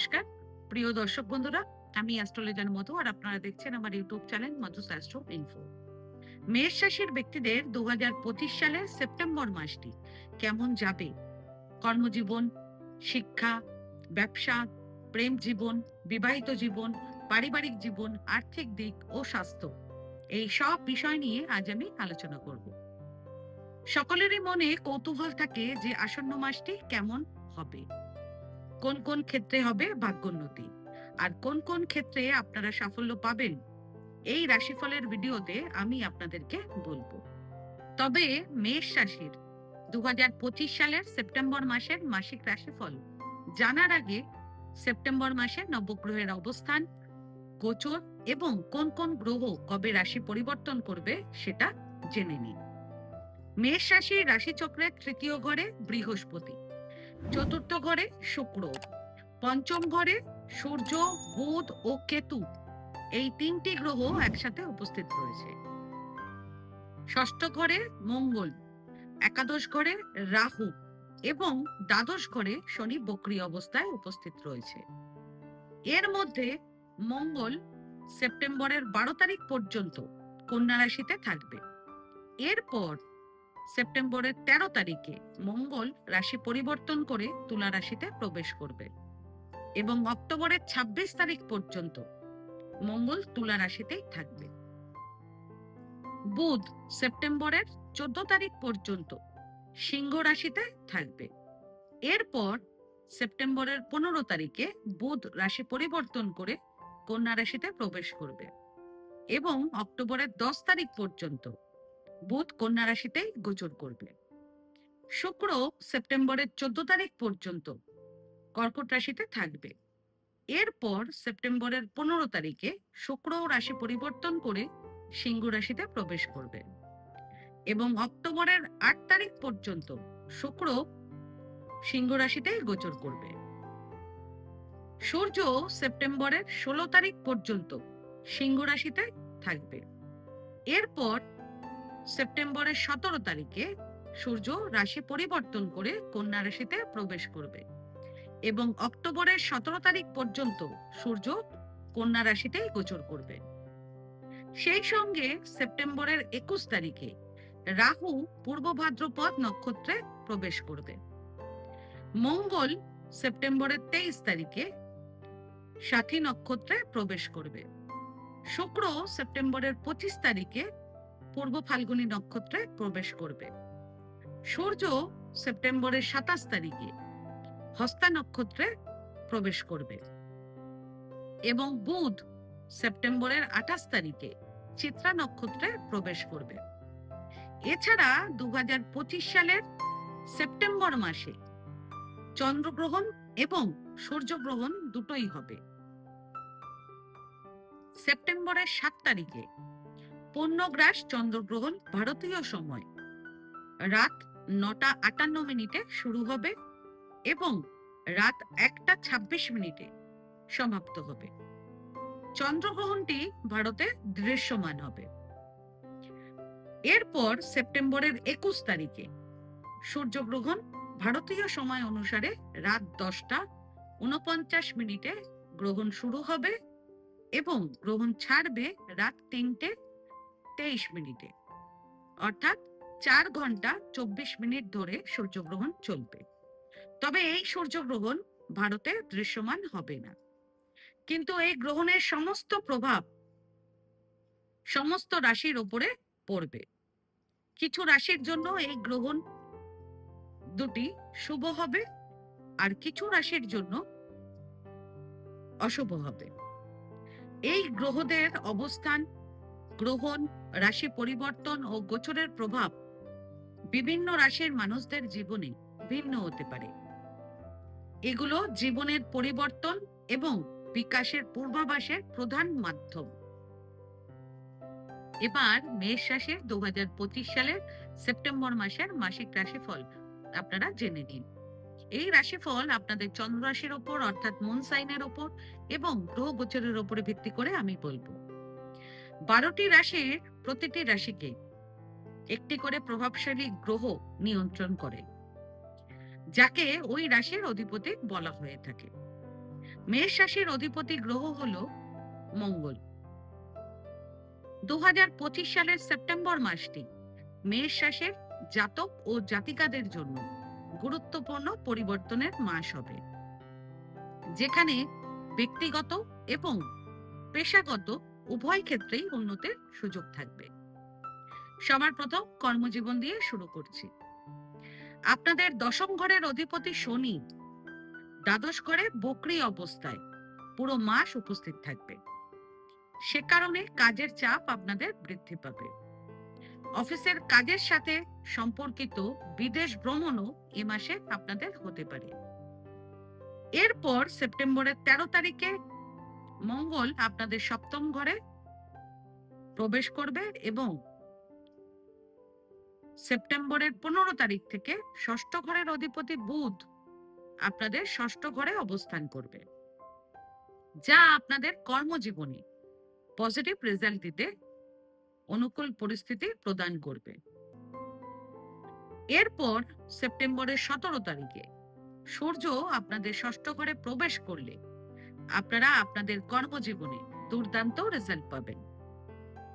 নমস্কার। প্রিয় দর্শক বন্ধুরা, আমি অ্যাস্ট্রোলজার মধু আর আপনারা দেখছেন আমার ইউটিউব চ্যানেল মধুস অ্যাস্ট্রো ইনফো মেষ রাশির ব্যক্তিদের দু সালের সেপ্টেম্বর মাসটি কেমন যাবে? কর্মজীবন, শিক্ষা, ব্যবসা, প্রেম জীবন, বিবাহিত জীবন, পারিবারিক জীবন, আর্থিক দিক ও স্বাস্থ্য। এই সব বিষয় নিয়ে আজ আমি আলোচনা করব। সকলেরই মনে কৌতূহল থাকে যে আসন্ন মাসটি কেমন হবে। কোন কোন ক্ষেত্রে হবে ভাগ্যোন্নতি আর কোন কোন ক্ষেত্রে আপনারা সাফল্য পাবেন? এই রাশিফলের ভিডিওতে আমি আপনাদেরকে বলব। তবে মেষ রাশির দু হাজার পঁচিশ সালের সেপ্টেম্বর মাসের মাসিক রাশিফল জানার আগে সেপ্টেম্বর মাসে নবগ্রহের অবস্থান, গোচর এবং কোন কোন গ্রহ কবে রাশি পরিবর্তন করবে সেটা জেনে নিন। মেষ রাশির রাশিচক্রের তৃতীয় ঘরে বৃহস্পতি। চতুর্থ ঘরে শুক্র, পঞ্চম ঘরে সূর্য, বুধ ও কেতু। এই তিনটি গ্রহ একসাথে উপস্থিত রয়েছে। ষষ্ঠ ঘরে মঙ্গল, একাদশ ঘরে রাহু এবং দ্বাদশ ঘরে শনি বক্রি অবস্থায় উপস্থিত রয়েছে। এর মধ্যে মঙ্গল সেপ্টেম্বরের বারো তারিখ পর্যন্ত কন্যা রাশিতে থাকবে। এরপর সেপ্টেম্বরের তেরো তারিখে মঙ্গল রাশি পরিবর্তন করে তুলা রাশিতে প্রবেশ করবে এবং অক্টোবরের ২৬ তারিখ পর্যন্ত মঙ্গল তুলা রাশিতেই থাকবে। বুধ সেপ্টেম্বরের চোদ্দ তারিখ পর্যন্ত সিংহ রাশিতে থাকবে। এরপর সেপ্টেম্বরের পনেরো তারিখে বুধ রাশি পরিবর্তন করে কন্যা রাশিতে প্রবেশ করবে এবং অক্টোবরের দশ তারিখ পর্যন্ত বুধ কন্যা রাশিতেই গোচর করবে। শুক্র সেপ্টেম্বরের চোদ্দ তারিখ পর্যন্ত কর্কট রাশিতে থাকবে। এরপর সেপ্টেম্বরের পনেরো তারিখে শুক্র রাশি পরিবর্তন করে সিংহ রাশিতে প্রবেশ করবে। এবং অক্টোবরের আট তারিখ পর্যন্ত শুক্র সিংহ রাশিতেই গোচর করবে। সূর্য সেপ্টেম্বরের ষোলো তারিখ পর্যন্ত সিংহ রাশিতে থাকবে। এরপর সেপ্টেম্বরের সতেরো তারিখে সূর্য রাশি পরিবর্তন করে কন্যা রাশিতে প্রবেশ করবে এবং অক্টোবরের সতেরো তারিখ পর্যন্ত সূর্য কন্যা রাশিতেই গোচর করবে। সেই সঙ্গে সেপ্টেম্বরের একুশ তারিখে রাহু পূর্ব ভাদ্রপদ নক্ষত্রে প্রবেশ করবে। মঙ্গল সেপ্টেম্বরের তেইশ তারিখে সাথী নক্ষত্রে প্রবেশ করবে। শুক্র সেপ্টেম্বরের পঁচিশ তারিখে পূর্ব ফাল্গুনী নক্ষত্রে প্রবেশ করবে। সূর্য সেপ্টেম্বরের সাতাশ তারিখে হস্তা নক্ষত্রে প্রবেশ করবে এবং বুধ সেপ্টেম্বরের আঠাশ তারিখে চিত্রা নক্ষত্রে প্রবেশ করবে। এছাড়া দু হাজার পঁচিশ সালের সেপ্টেম্বর মাসে চন্দ্রগ্রহণ এবং সূর্যগ্রহণ দুটোই হবে। সেপ্টেম্বরের সাত তারিখে পূর্ণগ্রাস চন্দ্রগ্রহণ ভারতীয় সময়। রাত নটা আটান্ন মিনিটে শুরু হবে এবং রাত একটা ছাব্বিশ মিনিটে সমাপ্ত হবে। চন্দ্রগ্রহণটি ভারতে দৃশ্যমান হবে। এরপর সেপ্টেম্বরের একুশ তারিখে সূর্যগ্রহণ ভারতীয় সময় অনুসারে রাত দশটা উনপঞ্চাশ মিনিটে গ্রহণ শুরু হবে এবং গ্রহণ ছাড়বে রাত তিনটে তেইশ মিনিটে। অর্থাৎ চার ঘণ্টা চব্বিশ মিনিট ধরে সূর্যগ্রহণ চলবে। তবে এই সূর্যগ্রহণ ভারতে দৃশ্যমান হবে না। কিন্তু এই গ্রহণের সমস্ত প্রভাব সমস্ত রাশির উপরে পড়বে। কিছু রাশির জন্য এই গ্রহণ দুটি শুভ হবে আর কিছু রাশির জন্য অশুভ হবে। এই গ্রহদের অবস্থান গ্রহণ, রাশি পরিবর্তন ও গোচরের প্রভাব বিভিন্ন রাশির মানুষদের জীবনে ভিন্ন হতে পারে। এগুলো জীবনের পরিবর্তন এবং বিকাশের পূর্বাভাসের প্রধান মাধ্যম। এবার মেষ রাশির দু হাজার পঁচিশ সালের সেপ্টেম্বর মাসের মাসিক রাশিফল আপনারা জেনে নিন। এই রাশিফল আপনাদের চন্দ্র রাশির ওপর অর্থাৎ মুন সাইনের ওপর এবং গ্রহ গোচরের ওপরে ভিত্তি করে আমি বলব। বারোটি রাশির প্রতিটি রাশিকে একটি করে প্রভাবশালী গ্রহ নিয়ন্ত্রণ করে, যাকে ওই রাশির অধিপতি বলা হয়ে থাকে। মেষ রাশির অধিপতি গ্রহ হল মঙ্গল। দু হাজার পঁচিশ সালের সেপ্টেম্বর মাসটি মেষ রাশির জাতক ও জাতিকাদের জন্য গুরুত্বপূর্ণ পরিবর্তনের মাস হবে, যেখানে ব্যক্তিগত এবং পেশাগত উভয় ক্ষেত্রেই উন্নতির সুযোগ থাকবে। সবার প্রথম কর্মজীবন দিয়ে শুরু করছি। আপনাদের দশম ঘরের অধিপতি শনি দ্বাদশ ঘরে বকরি অবস্থায় পুরো মাস উপস্থিত থাকবে। সে কারণে কাজের চাপ আপনাদের বৃদ্ধি পাবে। অফিসের কাজের সাথে সম্পর্কিত বিদেশ ভ্রমণও এ মাসে আপনাদের হতে পারে। এরপর সেপ্টেম্বরের তেরো তারিখে মঙ্গল আপনাদের সপ্তম ঘরে প্রবেশ করবে এবং সেপ্টেম্বরের পনেরো তারিখ থেকে ষষ্ঠ ঘরের অধিপতি বুধ আপনাদের ষষ্ঠ ঘরে অবস্থান করবে, যা আপনাদের কর্মজীবনে পজিটিভ রেজাল্ট দিতে অনুকূল পরিস্থিতি প্রদান করবে। এরপর সেপ্টেম্বরের সতেরো তারিখে সূর্য আপনাদের ষষ্ঠ ঘরে প্রবেশ করলে আপনারা আপনাদের কর্মজীবনে দুর্দান্ত রেজাল্ট পাবেন।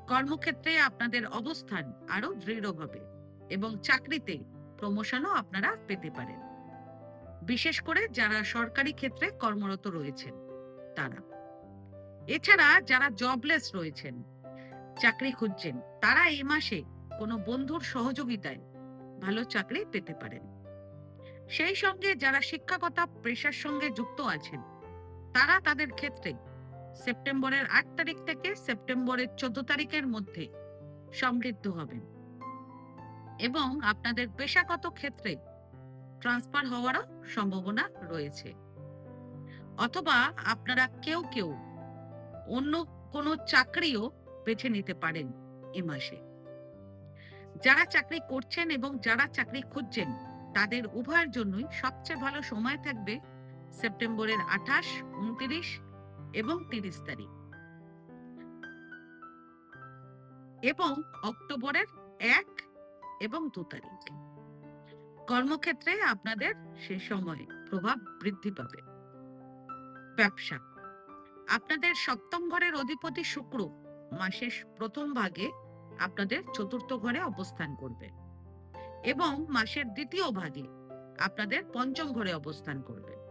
কর্মক্ষেত্রে আপনাদের অবস্থান আরও দৃঢ় হবে এবং চাকরিতে প্রমোশনও আপনারা পেতে পারেন। বিশেষ করে যারা সরকারি ক্ষেত্রে কর্মরত রয়েছেন, তারা। এছাড়া যারা জবলেস রয়েছেন, চাকরি খুঁজছেন, তারা এই মাসে কোনো বন্ধুর সহযোগিতায় ভালো চাকরি পেতে পারেন। সেই সঙ্গে যারা শিক্ষাগত পেশার সঙ্গে যুক্ত আছেন তারা তাদের ক্ষেত্রে সেপ্টেম্বরের আট তারিখ থেকে সেপ্টেম্বরের চোদ্দ তারিখের মধ্যে সমৃদ্ধ হবেন। এবং আপনাদের পেশাগত ক্ষেত্রে ট্রান্সফার হওয়ারও সম্ভাবনা রয়েছে। অথবা আপনারা কেউ কেউ অন্য কোনো চাকরিও বেছে নিতে পারেন এ মাসে। যারা চাকরি করছেন এবং যারা চাকরি খুঁজছেন, তাদের উভয়ের জন্যই সবচেয়ে ভালো সময় থাকবে সেপ্টেম্বরের আঠাশ, উনত্রিশ এবং তিরিশ তারিখ। এবং অক্টোবরের এক এবং দু তারিখ। কর্মক্ষেত্রে আপনাদের সে সময় প্রভাব বৃদ্ধি পাবে। ব্যবসা। আপনাদের সপ্তম ঘরের অধিপতি শুক্র মাসের প্রথম ভাগে আপনাদের চতুর্থ ঘরে অবস্থান করবে এবং মাসের দ্বিতীয় ভাগে আপনাদের পঞ্চম ঘরে অবস্থান করবে।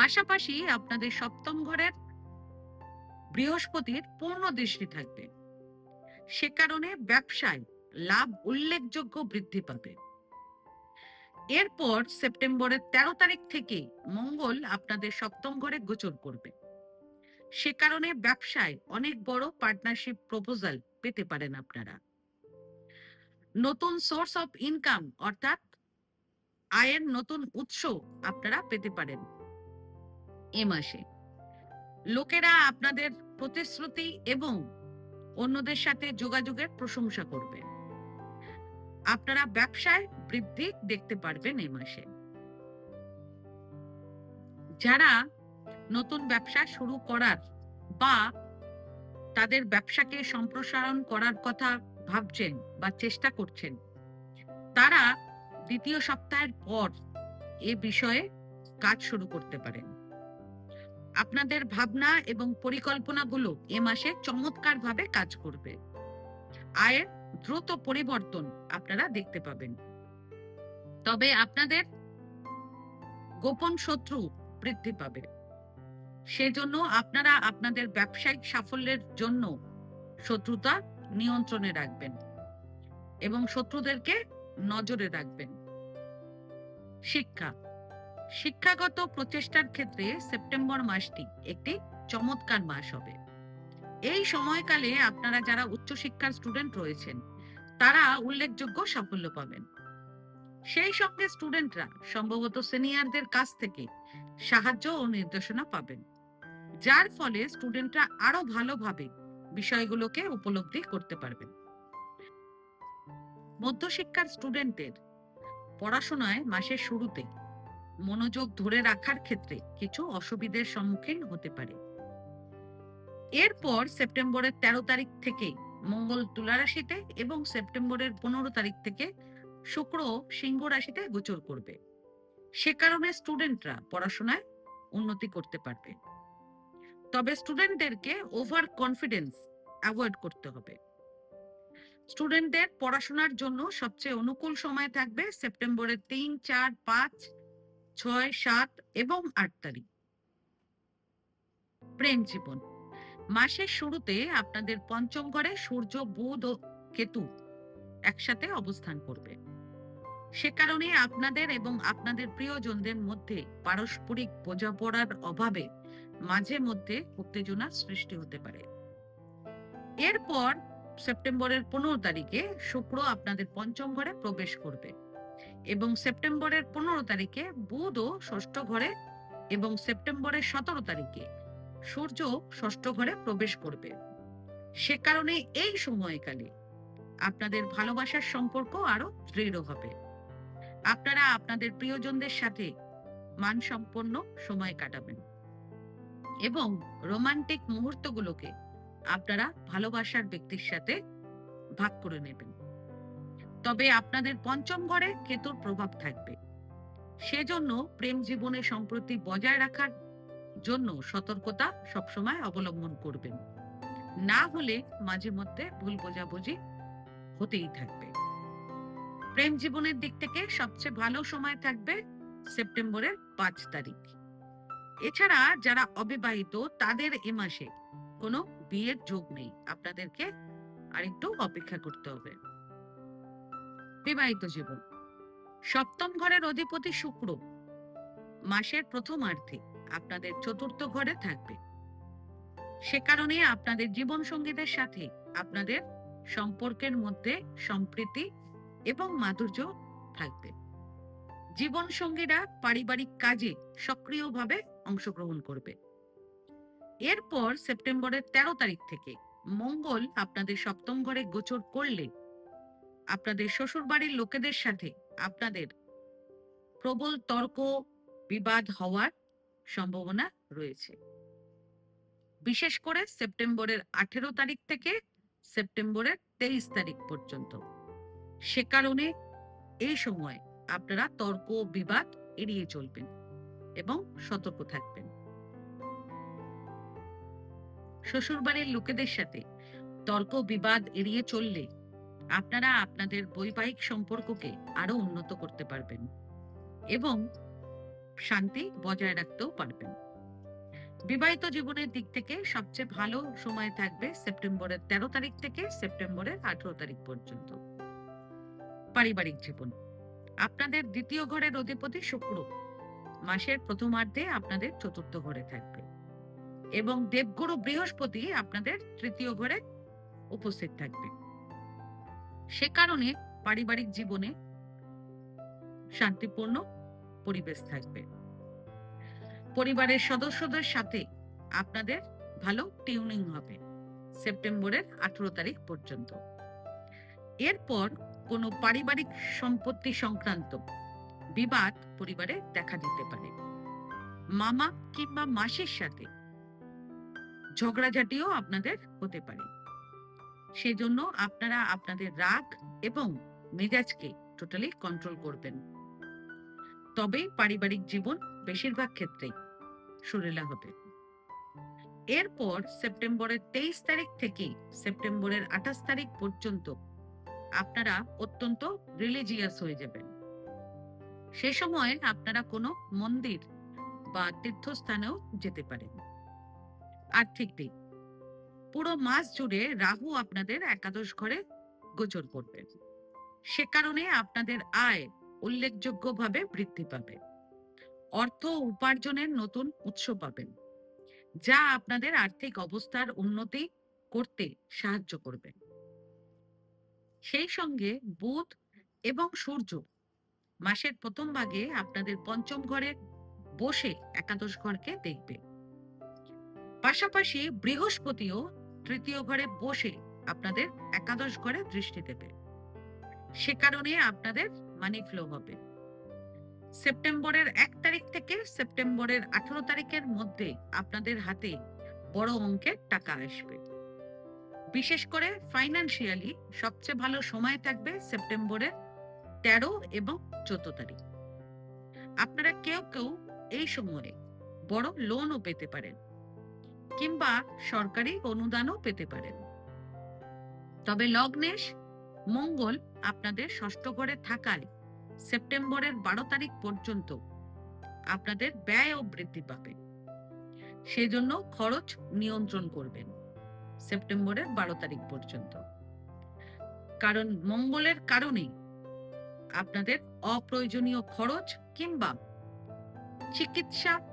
পাশাপাশি আপনাদের সপ্তম ঘরের বৃহস্পতির পূর্ণ দৃষ্টি থাকবে। সে কারণে ব্যবসায় লাভ উল্লেখযোগ্য বৃদ্ধি পাবে। এরপর সেপ্টেম্বরের তেরো তারিখ থেকে মঙ্গল আপনাদের সপ্তম ঘরে গোচর করবে। সে কারণে ব্যবসায় অনেক বড় পার্টনারশিপ প্রপোজাল পেতে পারেন আপনারা। নতুন সোর্স অফ ইনকাম অর্থাৎ আয়ের নতুন উৎস আপনারা পেতে পারেন। এ মাসে লোকেরা আপনাদের প্রতিশ্রুতি এবং অন্যদের সাথে যোগাযোগের প্রশংসা করবে। আপনারা ব্যবসায় বৃদ্ধি দেখতে পারবেন এই মাসে যারা নতুন ব্যবসা শুরু করার বা তাদের ব্যবসাকে সম্প্রসারণ করার কথা ভাবছেন বা চেষ্টা করছেন, তারা দ্বিতীয় সপ্তাহের পর এ বিষয়ে কাজ শুরু করতে পারেন। আপনাদের ভাবনা এবং পরিকল্পনাগুলো এ মাসে চমৎকার ভাবে কাজ করবে। আয়ের দ্রুত পরিবর্তন আপনারা দেখতে পাবেন। তবে আপনাদের গোপন শত্রু বৃদ্ধি পাবে। সেজন্য আপনারা আপনাদের ব্যবসায়িক সাফল্যের জন্য শত্রুতা নিয়ন্ত্রণে রাখবেন এবং শত্রুদেরকে নজরে রাখবেন। শিক্ষা শিক্ষাগত প্রচেষ্টার ক্ষেত্রে সেপ্টেম্বর মাসটি একটি চমৎকার মাস হবে। এই সময়কালে আপনারা যারা উচ্চশিক্ষার স্টুডেন্ট রয়েছেন, তারা উল্লেখযোগ্য সাফল্য পাবেন। সেই সঙ্গে স্টুডেন্টরা সম্ভবত সিনিয়রদের কাছ থেকে সাহায্য ও নির্দেশনা পাবেন, যার ফলে স্টুডেন্টরা আরও ভালোভাবে বিষয়গুলোকে উপলব্ধি করতে পারবেন। মধ্যশিক্ষার স্টুডেন্টদের পড়াশোনায় মাসের শুরুতে মনোযোগ ধরে রাখার ক্ষেত্রে কিছু অসুবিধার সম্মুখীন হতে পারে। এরপর সেপ্টেম্বরের তেরো তারিখ থেকে মঙ্গল তুলা রাশিতে এবং সেপ্টেম্বরের পনেরো তারিখ থেকে শুক্র সিংহ রাশিতে গোচর করবে। সে কারণে স্টুডেন্টরা পড়াশোনায় উন্নতি করতে পারবে। তবে স্টুডেন্টদেরকে ওভার কনফিডেন্স অ্যাভয়েড করতে হবে। স্টুডেন্টদের পড়াশোনার জন্য সবচেয়ে অনুকূল সময় থাকবে সেপ্টেম্বরের তিন, চার, পাঁচ ছয়, সাত এবং আট তারিখ। প্রেম জীবন। মাসের শুরুতে আপনাদের পঞ্চম ঘরে সূর্য, বুধ ও কেতু একসাথে অবস্থান করবে। সে কারণে আপনাদের এবং আপনাদের প্রিয়জনদের মধ্যে পারস্পরিক বোঝাপড়ার অভাবে মাঝে মধ্যে উত্তেজনা সৃষ্টি হতে পারে। এরপর সেপ্টেম্বরের পনেরো তারিখে শুক্র আপনাদের পঞ্চম ঘরে প্রবেশ করবে। এবং সেপ্টেম্বরের পনেরো তারিখে বুধ ও ষষ্ঠ ঘরে এবং সেপ্টেম্বরের সতেরো তারিখে সূর্য ষষ্ঠ ঘরে প্রবেশ করবে। সে কারণে এই সময়কালে আপনাদের ভালোবাসার সম্পর্ক আরও দৃঢ় হবে। আপনারা আপনাদের প্রিয়জনদের সাথে মানসম্পন্ন সময় কাটাবেন এবং রোমান্টিক মুহূর্তগুলোকে আপনারা ভালোবাসার ব্যক্তির সাথে ভাগ করে নেবেন। তবে আপনাদের পঞ্চম ঘরে কেতুর প্রভাব থাকবে। সেজন্য প্রেম জীবনে সম্প্রতি বজায় রাখার জন্য সতর্কতা সবসময় অবলম্বন করবেন। না হলে মাঝে মধ্যে ভুল বোঝাবুঝি হতেই থাকবে। প্রেম জীবনের দিক থেকে সবচেয়ে ভালো সময় থাকবে সেপ্টেম্বরের পাঁচ তারিখ। এছাড়া যারা অবিবাহিত, তাদের এ মাসে কোনো বিয়ের যোগ নেই। আপনাদেরকে আরেকটু অপেক্ষা করতে হবে। বিবাহিত জীবন। সপ্তম ঘরের অধিপতি শুক্র। মাসের প্রথমার্ধে আপনাদের চতুর্থ ঘরে থাকবে। সে কারণে আপনাদের জীবন সঙ্গীদের সাথে আপনাদের সম্পর্কের মধ্যে সম্প্রীতি এবং মাধুর্য থাকবে। জীবন সঙ্গীরা পারিবারিক কাজে সক্রিয়ভাবে অংশগ্রহণ করবে। এরপর সেপ্টেম্বরের তেরো তারিখ থেকে মঙ্গল আপনাদের সপ্তম ঘরে গোচর করলে আপনাদের শ্বশুর বাড়ির লোকেদের সাথে আপনাদের প্রবল তর্ক, বিবাদ হওয়ার সম্ভাবনা রয়েছে। বিশেষ করে সেপ্টেম্বরের আঠেরো তারিখ থেকে সেপ্টেম্বরের তেইশ তারিখ পর্যন্ত। সে কারণে এই সময় আপনারা তর্ক, বিবাদ এড়িয়ে চলবেন এবং সতর্ক থাকবেন। শ্বশুরবাড়ির লোকেদের সাথে তর্ক, বিবাদ এড়িয়ে চললে আপনারা আপনাদের বৈবাহিক সম্পর্ককে আরও উন্নত করতে পারবেন এবং শান্তি বজায় রাখতেও পারবেন। বিবাহিত জীবনের দিক থেকে সবচেয়ে ভালো সময় থাকবে সেপ্টেম্বরের তেরো তারিখ থেকে সেপ্টেম্বরের আঠারো তারিখ পর্যন্ত। পারিবারিক জীবন। আপনাদের দ্বিতীয় ঘরের অধিপতি শুক্র। মাসের প্রথমার্ধে আপনাদের চতুর্থ ঘরে থাকবে এবং দেবগুরু বৃহস্পতি আপনাদের তৃতীয় ঘরে উপস্থিত থাকবে। সে কারণে পারিবারিক জীবনে শান্তিপূর্ণ পরিবেশ থাকবে। পরিবারের সদস্যদের সাথে আপনাদের ভালো টিউনিং হবে সেপ্টেম্বরের আঠারো তারিখ পর্যন্ত। এরপর কোনো পারিবারিক সম্পত্তি সংক্রান্ত বিবাদ পরিবারে দেখা দিতে পারে। মামা কিংবা মাসির সাথে ঝগড়াঝাটিও আপনাদের হতে পারে। সেজন্য আপনারা আপনাদের রাগ এবং মেজাজকে টোটালি কন্ট্রোল করবেন। তবেই পারিবারিক জীবন বেশিরভাগ ক্ষেত্রেই সুরেলা হবে। এরপর সেপ্টেম্বরের তেইশ তারিখ থেকে সেপ্টেম্বরের আঠাশ তারিখ পর্যন্ত আপনারা অত্যন্ত রিলিজিয়াস হয়ে যাবেন। সে সময় আপনারা কোনো মন্দির বা তীর্থস্থানেও যেতে পারেন। আর্থিক দিক। পুরো মাস জুড়ে রাহু আপনাদের একাদশ ঘরে গোচর করবেন সে কারণে আপনাদের আয় উল্লেখযোগ্যভাবে বৃদ্ধি পাবে। অর্থ উপার্জনের নতুন উৎস পাবেন, যা আপনাদের আর্থিক অবস্থার উন্নতি করতে সাহায্য করবে। সেই সঙ্গে বুধ এবং সূর্য মাসের প্রথম ভাগে আপনাদের পঞ্চম ঘরে বসে একাদশ ঘরকে দেখবে। পাশাপাশি বৃহস্পতিও তৃতীয় ঘরে বসে আপনাদের একাদশ ঘরে দৃষ্টি দেবে। সে কারণে আপনাদের মানি ফ্লো হবে। সেপ্টেম্বরের এক তারিখ থেকে সেপ্টেম্বরের আঠারো তারিখের মধ্যে আপনাদের হাতে বড় অঙ্কের টাকা আসবে। বিশেষ করে ফাইন্যান্সিয়ালি সবচেয়ে ভালো সময় থাকবে সেপ্টেম্বরের তেরো এবং চোদ্দ তারিখ। আপনারা কেউ কেউ এই সময়ে বড় লোনও পেতে পারেন। কিংবা সরকারি অনুদানও পেতে পারেন। তবে লগ্নেশ, মঙ্গল আপনাদের ষষ্ঠ ঘরে থাকায় সেপ্টেম্বরের বারো তারিখ পর্যন্ত আপনাদের ব্যয়ও বৃদ্ধি পাবে। সেজন্য খরচ নিয়ন্ত্রণ করবেন সেপ্টেম্বরের বারো তারিখ পর্যন্ত। কারণ মঙ্গলের কারণে আপনাদের অপ্রয়োজনীয় খরচ কিংবা চিকিৎসা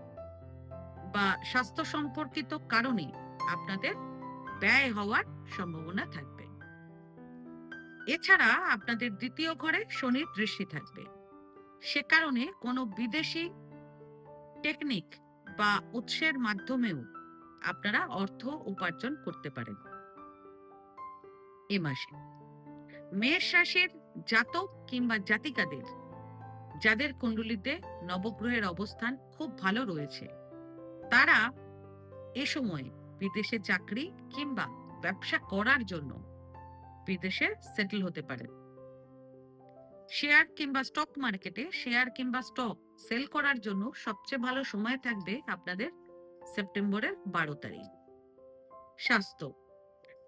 বা স্বাস্থ্য সম্পর্কিত কারণে আপনাদের ব্যয় হওয়ার সম্ভাবনা থাকবে। এছাড়া আপনাদের দ্বিতীয় ঘরে শনির দৃষ্টি থাকবে। সে কারণে কোনো বিদেশি টেকনিক বা উৎসের মাধ্যমেও আপনারা অর্থ উপার্জন করতে পারেন। এ মাসে মেষ রাশির জাতক কিংবা জাতিকাদের, যাদের কুণ্ডলিতে নবগ্রহের অবস্থান খুব ভালো রয়েছে তারা এ সময় বিদেশে চাকরি কিংবা ব্যবসা করার জন্য বিদেশে সেটেল হতে পারেন শেয়ার কিংবা স্টক মার্কেটে শেয়ার কিংবা স্টক সেল করার জন্য সবচেয়ে ভালো সময় থাকবে আপনাদের সেপ্টেম্বরের বারো তারিখ। স্বাস্থ্য,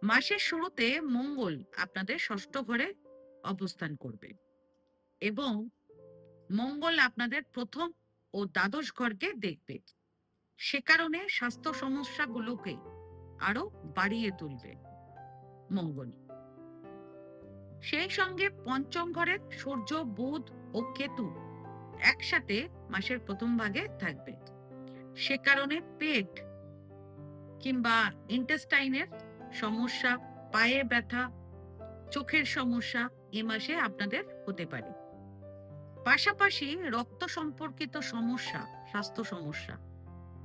মাসের শুরুতে মঙ্গল আপনাদের ষষ্ঠ ঘরে অবস্থান করবে এবং মঙ্গল আপনাদের প্রথম ও দ্বাদশ ঘরকে দেখবে। সে কারণে স্বাস্থ্য সমস্যাগুলোকে আরও বাড়িয়ে তুলবে মঙ্গল সেই সঙ্গে পঞ্চম ঘরের সূর্য, বুধ ও কেতু একসাথে মাসের প্রথম ভাগে থাকবে। সে কারণে পেট কিংবা ইন্টেস্টাইনের সমস্যা পায়ে ব্যথা, চোখের সমস্যা এ মাসে আপনাদের হতে পারে। পাশাপাশি রক্ত সম্পর্কিত সমস্যা, স্বাস্থ্য সমস্যা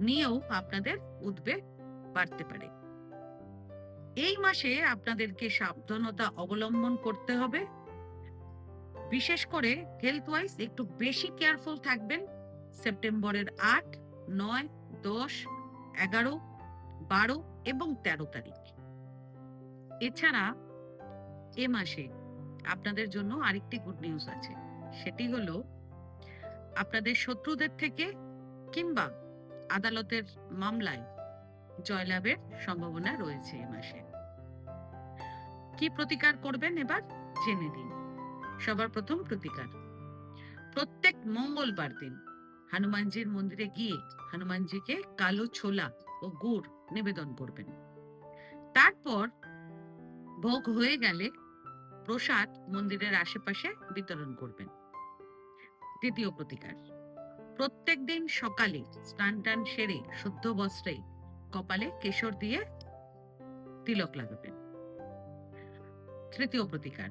নিয়েও আপনাদের উদ্বেগ বাড়তে পারে। এই মাসে আপনাদেরকে সাবধানতা অবলম্বন করতে হবে। বিশেষ করে হেলথ ওয়াইজ একটু বেশি কেয়ারফুল থাকবেন। সেপ্টেম্বরের আট, নয়, দশ, এগারো, বারো এবং তেরো তারিখ। এছাড়া এ মাসে আপনাদের জন্য আরেকটি গুড নিউজ আছে। সেটি হলো, আপনাদের শত্রুদের থেকে কিংবা আদালতের মামলায় জয়লাভের সম্ভাবনা রয়েছে এ মাসে। কি প্রতিকার করবেন এবার? জেনে দিন সবার প্রথম প্রতিকার, প্রত্যেক মঙ্গলবার দিন হনুমানজির মন্দিরে গিয়ে হনুমানজিকে কালো ছোলা ও গুড় নিবেদন করবেন। তারপর ভোগ হয়ে গেলে প্রসাদ মন্দিরের আশেপাশে বিতরণ করবেন। দ্বিতীয় প্রতিকার প্রত্যেক দিন সকালে স্নান টান সেরে শুদ্ধ বস্ত্রে কপালে কেশর দিয়ে তিলক লাগাবেন। তৃতীয় প্রতিকার,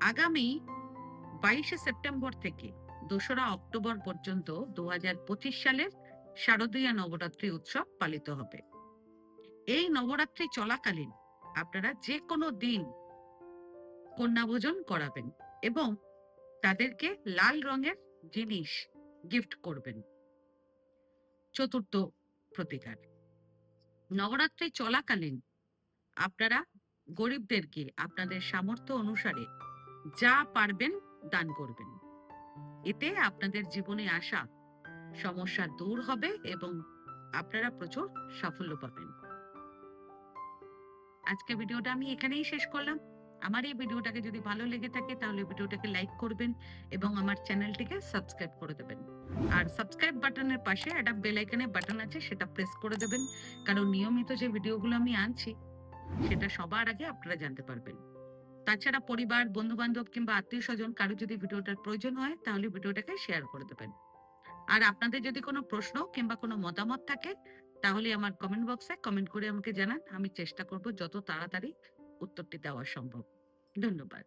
আগামী বাইশে সেপ্টেম্বর থেকে দোসরা অক্টোবর পর্যন্ত দুহাজার পঁচিশ সালের শারদীয়া নবরাত্রি উৎসব পালিত হবে। এই নবরাত্রি চলাকালীন আপনারা যে কোনো দিন কন্যাভোজন করাবেন এবং তাদেরকে লাল রঙের জিনিস গিফট করবেন। চতুর্থ প্রতিকার। নবরাত্রি চলাকালীন আপনারা গরিবদেরকে আপনাদের সামর্থ্য অনুসারে যা পারবেন দান করবেন। এতে আপনাদের জীবনে আসা সমস্যা দূর হবে এবং আপনারা প্রচুর সাফল্য পাবেন। আজকে ভিডিওটা আমি এখানেই শেষ করলাম। আমার এই ভিডিওটাকে যদি ভালো লেগে থাকে, তাহলে ভিডিওটাকে লাইক করবেন এবং আমার চ্যানেলটিকে সাবস্ক্রাইব করে দেবেন। আর সাবস্ক্রাইব বাটনের পাশে একটা বেল আইকনের বাটন আছে, সেটা প্রেস করে দেবেন। কারণ নিয়মিত যে ভিডিওগুলো আমি আনছি, সেটা সবার আগে আপনারা জানতে পারবেন। তাছাড়া পরিবার বন্ধু বান্ধব কিংবা আত্মীয় স্বজন কারও যদি ভিডিওটার প্রয়োজন হয়, তাহলে ভিডিওটাকে শেয়ার করে দেবেন। আর আপনাদের যদি কোনো প্রশ্ন কিংবা কোনো মতামত থাকে, তাহলে আমার কমেন্ট বক্সে কমেন্ট করে আমাকে জানান, আমি চেষ্টা করব যত তাড়াতাড়ি উত্তরটি দেওয়া সম্ভব। ধন্যবাদ।